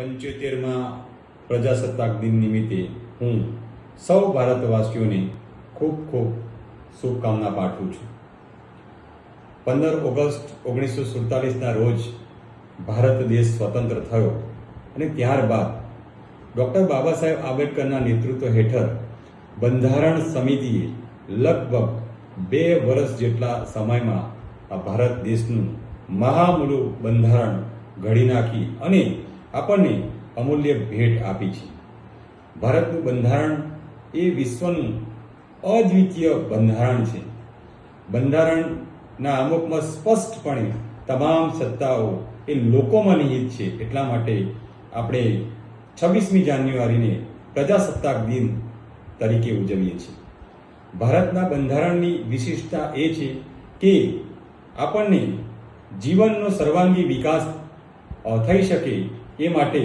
પંચોતેરમાં પ્રજાસત્તાક દિન નિમિત્તે હું સૌ ભારતવાસીઓને ખૂબ ખૂબ શુભકામના પાઠવું છું. પંદર ઓગસ્ટ ઓગણીસો સુડતાલીસના રોજ ભારત દેશ સ્વતંત્ર થયો અને ત્યારબાદ ડૉક્ટર બાબા સાહેબ આંબેડકરના નેતૃત્વ હેઠળ બંધારણ સમિતિએ લગભગ બે વર્ષ જેટલા સમયમાં આ ભારત દેશનું મહામૂલું બંધારણ ઘડી નાખી અને આપણને અમૂલ્ય ભેટ આપી છે. ભારતનું બંધારણ એ વિશ્વનું અદ્વિતીય બંધારણ છે. બંધારણના અમુકમાં સ્પષ્ટપણે તમામ સત્તાઓ એ લોકોમાં નિહિત છે. એટલા માટે આપણે છવ્વીસમી જાન્યુઆરીને પ્રજાસત્તાક દિન તરીકે ઉજવીએ છીએ. ભારતના બંધારણની વિશિષ્ટતા એ છે કે આપણને જીવનનો સર્વાંગી વિકાસ થઈ શકે એ માટે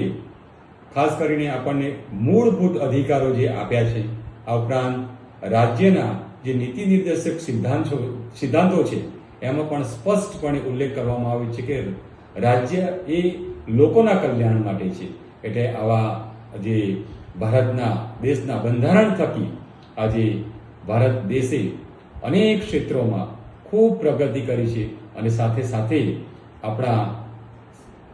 ખાસ કરીને આપણને મૂળભૂત અધિકારો જે આપ્યા છે, આ ઉપરાંત રાજ્યના જે નીતિ નિર્દેશક સિદ્ધાંતો સિદ્ધાંતો છે, એમાં પણ સ્પષ્ટપણે ઉલ્લેખ કરવામાં આવ્યો છે કે રાજ્ય એ લોકોના કલ્યાણ માટે છે. એટલે આવા જે ભારતના, દેશના બંધારણ થકી આજે ભારત દેશે અનેક ક્ષેત્રોમાં ખૂબ પ્રગતિ કરી છે અને સાથે સાથે આપણા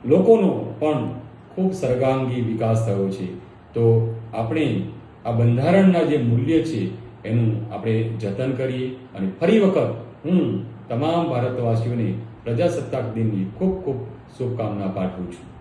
લોકોનો પણ ખૂબ સર્વાંગી વિકાસ થયો છે. તો આપણે આ બંધારણના જે મૂલ્ય છે, એનું આપણે જતન કરીએ અને ફરી વખત હું તમામ ભારતવાસીઓને પ્રજાસત્તાક દિનની ખૂબ ખૂબ શુભકામના પાઠવું છું.